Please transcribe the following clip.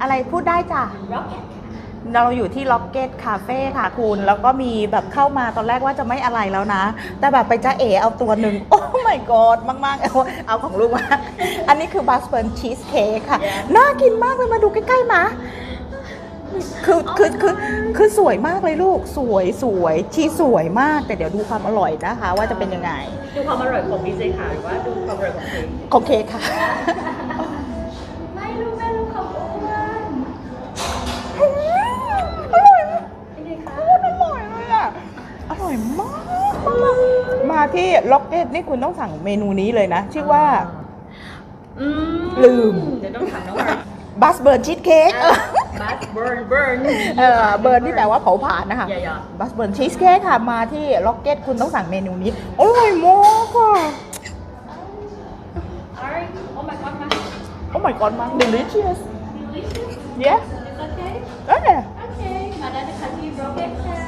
อะไรพูดได้จ้ะ rocket เราอยู่ที่ล็อกเก็ตคาเฟ่ค่ะคุณ แล้วก็มีแบบเข้ามาตอนแรกว่าจะไม่อะไรแล้วนะ แต่แบบไปจ้าเอเอาตัวหนึ่ง โอ้ my god มาก ๆ เอาเอาของลูกมา อันนี้คือบัสเบิร์นชีสเค้กค่ะ น่ากินมากเลย มาดูใกล้ ๆ มา คือคือคือคือสวยมากเลยลูก สวยสวยชีสสวยมาก แต่เดี๋ยวดูความอร่อยนะคะ ว่าจะเป็นยังไง ดูความอร่อยของดีเจค่ะหรือว่าดูความอร่อยของเพลงของเค้กค่ะ อยมาก มาที่ล็อกเก็ตนี่คุณต้องสั่งเมนูนี้เลยนะ ชื่อว่าลืมเะต้องถามน้องว่บัสเบิร์นชีสเค้กบัสเบิร์นเบิร์นเออเบิร์นที่แปลว่าเผาผลาญนะคะบัสเบิร์นชีสเค้กค่ะ มาที่ล็อกเก็ตคุณต้องสั่งเมนูนี้ อร่อยมากค่ะโอ้ my god มาก delicious delicious. yes It's okay. เออ Okay. My dad ที่ล็อกเก็ต